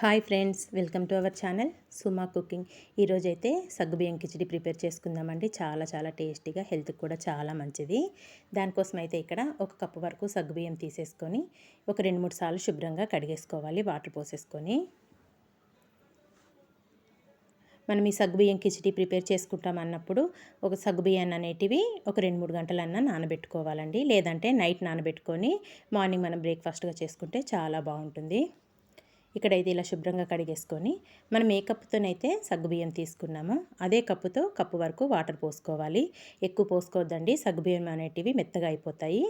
Hi friends welcome to our channel Suma cooking. ఈరోజైతే సగ్గుబియ్యం khichdi prepare చేసుకుందామండి. చాలా చాలా టేస్టీగా హెల్త్కి కూడా చాలా మంచిది. దానికోసం అయితే ఇక్కడ ఒక కప్పు వరకు సగ్గుబియ్యం తీసేసుకొని ఒక రెండు మూడు సార్లు శుభ్రంగా కడిగేసుకోవాలి వాటర్ పోసేసుకొని. మనం ఈ సగ్గుబియ్యం కిచడి ప్రిపేర్ చేసుకుంటాం అన్నప్పుడు ఒక సగ్గుబియ్యాన్ని అనేటివి ఒక రెండు మూడు గంటలన్నా నానబెట్టుకోవాలండి. లేదంటే నైట్ నానబెట్టుకొని మార్నింగ్ మనం బ్రేక్ఫాస్ట్గా చేసుకుంటే చాలా బాగుంటుంది. ఇక్కడైతే ఇలా శుభ్రంగా కడిగేసుకొని మనం ఏ కప్పుతోనైతే సగ్గుబియ్యం తీసుకున్నామో అదే కప్పుతో కప్పు వరకు వాటర్ పోసుకోవాలి. ఎక్కువ పోసుకోవద్దండి సగ్గుబియ్యం అనేటివి మెత్తగా అయిపోతాయి.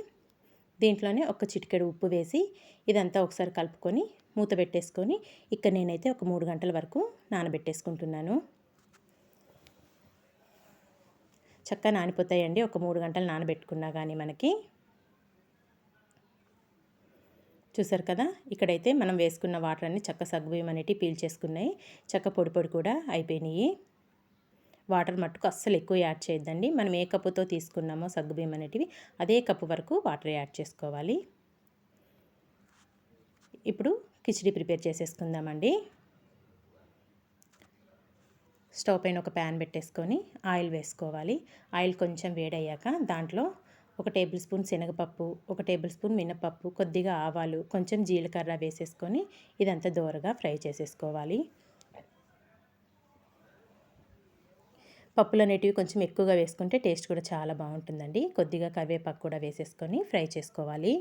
దీంట్లోనే ఒక చిటికెడు ఉప్పు వేసి ఇదంతా ఒకసారి కలుపుకొని మూత పెట్టేసుకొని ఇక్కడ నేనైతే ఒక మూడు గంటల వరకు నానబెట్టేసుకుంటున్నాను. చక్కగా నానిపోతాయండి ఒక మూడు గంటలు నానబెట్టుకున్నా కానీ మనకి. చూసారు కదా? ఇక్కడైతే మనం వేసుకున్న వాటర్ అన్ని చక్క సగ్గుబియ్యం పీల్ పీల్చేసుకున్నాయి. చక్క పొడి పొడి కూడా అయిపోయినాయి. వాటర్ మట్టుకు అస్సలు ఎక్కువ యాడ్ చేయొద్దండి. మనం ఏ కప్పుతో తీసుకున్నామో సగ్గుబియ్యం అనేటివి అదే కప్పు వరకు వాటర్ యాడ్ చేసుకోవాలి. ఇప్పుడు కిచిడి ప్రిపేర్ చేసేసుకుందామండి. స్టవ్ పైన ఒక ప్యాన్ పెట్టేసుకొని ఆయిల్ వేసుకోవాలి. ఆయిల్ కొంచెం వేడయ్యాక దాంట్లో ఒక టేబుల్ స్పూన్ శనగపప్పు ఒక టేబుల్ స్పూన్ మినపప్పు కొద్దిగా ఆవాలు కొంచెం జీలకర్ర వేసేసుకొని ఇదంతా దోరగా ఫ్రై చేసేసుకోవాలి. పప్పులు అనేటివి కొంచెం ఎక్కువగా వేసుకుంటే టేస్ట్ కూడా చాలా బాగుంటుందండి. కొద్దిగా కరివేపాకు కూడా వేసేసుకొని ఫ్రై చేసుకోవాలి.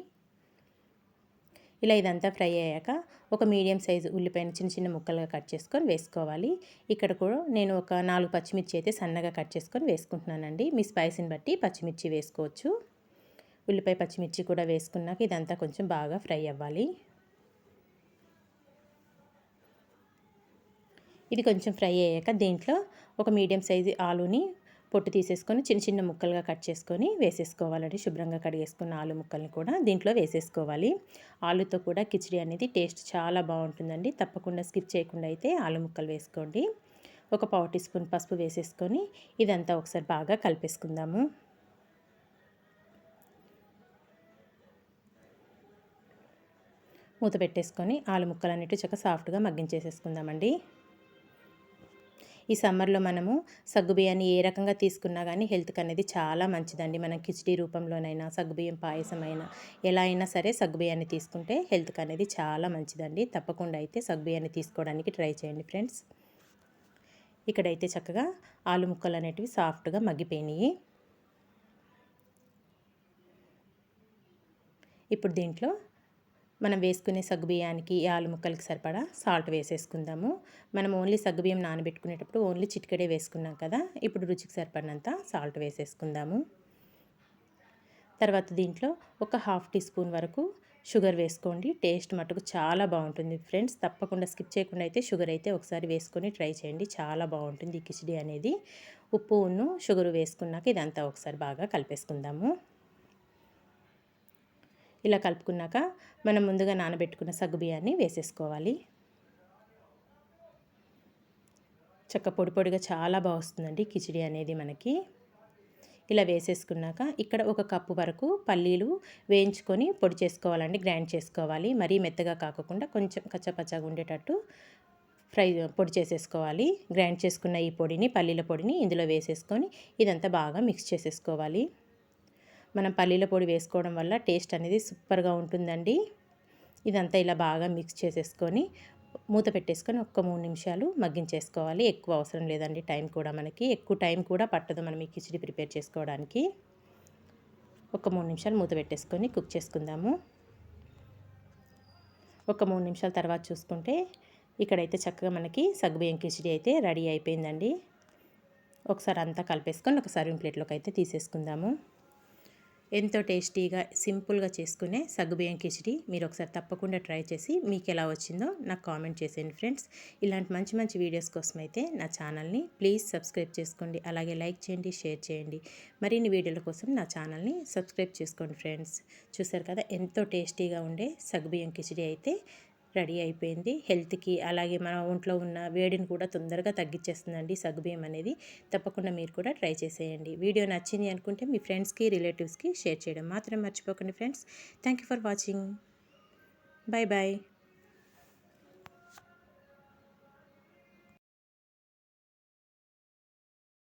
ఇలా ఇదంతా ఫ్రై అయ్యాక ఒక మీడియం సైజు ఉల్లిపాయను చిన్న చిన్న ముక్కలుగా కట్ చేసుకొని వేసుకోవాలి. ఇక్కడ కూడా నేను ఒక నాలుగు పచ్చిమిర్చి అయితే సన్నగా కట్ చేసుకొని వేసుకుంటున్నానండి. మీ స్పైసీని బట్టి పచ్చిమిర్చి వేసుకోవచ్చు. ఉల్లిపాయ పచ్చిమిర్చి కూడా వేసుకున్నాక ఇదంతా కొంచెం బాగా ఫ్రై అవ్వాలి. ఇది కొంచెం ఫ్రై అయ్యాక దీంట్లో ఒక మీడియం సైజు ఆలుని పొట్టు తీసేసుకొని చిన్న చిన్న ముక్కలుగా కట్ చేసుకొని వేసేసుకోవాలండి. శుభ్రంగా కడిగేసుకున్న ఆలు ముక్కల్ని కూడా దీంట్లో వేసేసుకోవాలి. ఆలుతో కూడా కిచిడి అనేది టేస్ట్ చాలా బాగుంటుందండి. తప్పకుండా స్కిప్ చేయకుండా అయితే ఆలు ముక్కలు వేసుకోండి. ఒక పావు టీ స్పూన్ పసుపు వేసేసుకొని ఇదంతా ఒకసారి బాగా కలిపేసుకుందాము. మూత పెట్టేసుకొని ఆలు ముక్కలు అన్నిటి చక్కగా సాఫ్ట్గా మగ్గించేసేసుకుందామండి. ఈ సమ్మర్లో మనము సగ్గుబియ్యాన్ని ఏ రకంగా తీసుకున్నా కానీ హెల్త్కి అనేది చాలా మంచిదండి. మనం కిచిడి రూపంలోనైనా సగ్గుబియ్యం పాయసం అయినా ఎలా అయినా సరే సగ్గుబియ్యాన్ని తీసుకుంటే హెల్త్కి అనేది చాలా మంచిదండి. తప్పకుండా అయితే సగ్గుబియ్యాన్ని తీసుకోవడానికి ట్రై చేయండి ఫ్రెండ్స్. ఇక్కడైతే చక్కగా ఆలు ముక్కలు అనేటివి సాఫ్ట్గా మగ్గిపోయినాయి. ఇప్పుడు దీంట్లో మనం వేసుకునే సగ్గుబియ్యానికి ఆలు ముక్కలకి సరిపడా సాల్ట్ వేసేసుకుందాము. మనం ఓన్లీ సగ్గుబియ్యం నానబెట్టుకునేటప్పుడు ఓన్లీ చిటికెడే వేసుకున్నాం కదా ఇప్పుడు రుచికి సరిపడినంత సాల్ట్ వేసేసుకుందాము. తర్వాత దీంట్లో ఒక హాఫ్ టీ స్పూన్ వరకు షుగర్ వేసుకోండి. టేస్ట్ మటుకు చాలా బాగుంటుంది ఫ్రెండ్స్. తప్పకుండా స్కిప్ చేయకుండా అయితే షుగర్ అయితే ఒకసారి వేసుకొని ట్రై చేయండి. చాలా బాగుంటుంది ఈ కిచిడి అనేది. ఉప్పు ఉన్ను షుగర్ వేసుకున్నాక ఇదంతా ఒకసారి బాగా కలిపేసుకుందాము. ఇలా కలుపుకున్నాక మనం ముందుగా నానబెట్టుకున్న సగ్గు బియ్యాన్ని వేసేసుకోవాలి. చక్క పొడి పొడిగా చాలా బాగా వస్తుందండి కిచిడి అనేది మనకి. ఇలా వేసేసుకున్నాక ఇక్కడ ఒక కప్పు వరకు పల్లీలు వేయించుకొని పొడి చేసుకోవాలండి గ్రైండ్ చేసుకోవాలి. మరీ మెత్తగా కాకుండా కొంచెం కచ్చపచ్చగా ఉండేటట్టు ఫ్రై పొడి చేసేసుకోవాలి. గ్రైండ్ చేసుకున్న ఈ పొడిని పల్లీల పొడిని ఇందులో వేసేసుకొని ఇదంతా బాగా మిక్స్ చేసేసుకోవాలి. మనం పల్లీల పొడి వేసుకోవడం వల్ల టేస్ట్ అనేది సూపర్గా ఉంటుందండి. ఇదంతా ఇలా బాగా మిక్స్ చేసేసుకొని మూత పెట్టేసుకొని ఒక్క మూడు నిమిషాలు మగ్గించేసుకోవాలి. ఎక్కువ అవసరం లేదండి టైం కూడా మనకి. ఎక్కువ టైం కూడా పట్టదు మనం ఈ కిచిడి ప్రిపేర్ చేసుకోవడానికి. ఒక మూడు నిమిషాలు మూత పెట్టేసుకొని కుక్ చేసుకుందాము. ఒక మూడు నిమిషాల తర్వాత చూసుకుంటే ఇక్కడైతే చక్కగా మనకి సగ్గుబియ్యం కిచిడి అయితే రెడీ అయిపోయిందండి. ఒకసారి అంతా కలిపేసుకొని ఒక సర్వింగ్ ప్లేట్లోకి అయితే తీసేసుకుందాము. ఎంతో టేస్టీగా సింపుల్గా చేసుకునే సగ్గుబియ్యం కిచిడి మీరు ఒకసారి తప్పకుండా ట్రై చేసి మీకు ఎలా వచ్చిందో నాకు కామెంట్ చేసేయండి ఫ్రెండ్స్. ఇలాంటి మంచి మంచి వీడియోస్ కోసం అయితే నా ఛానల్ని ప్లీజ్ సబ్స్క్రైబ్ చేసుకోండి. అలాగే లైక్ చేయండి షేర్ చేయండి. మరిన్ని వీడియోల కోసం నా ఛానల్ని సబ్స్క్రైబ్ చేసుకోండి ఫ్రెండ్స్. చూసారు కదా ఎంతో టేస్టీగా ఉండే సగ్గుబియ్యం కిచిడి అయితే రెడీ అయిపోయింది. హెల్త్కి అలాగే మన ఒంట్లో ఉన్న వేడిని కూడా తొందరగా తగ్గించేస్తుందండి సగ్గుబియ్యం అనేది. తప్పకుండా మీరు కూడా ట్రై చేసేయండి. వీడియో నచ్చింది అనుకుంటే మీ ఫ్రెండ్స్కి రిలేటివ్స్కి షేర్ చేయడం మాత్రం మర్చిపోకండి friends. Thank for watching. Bye bye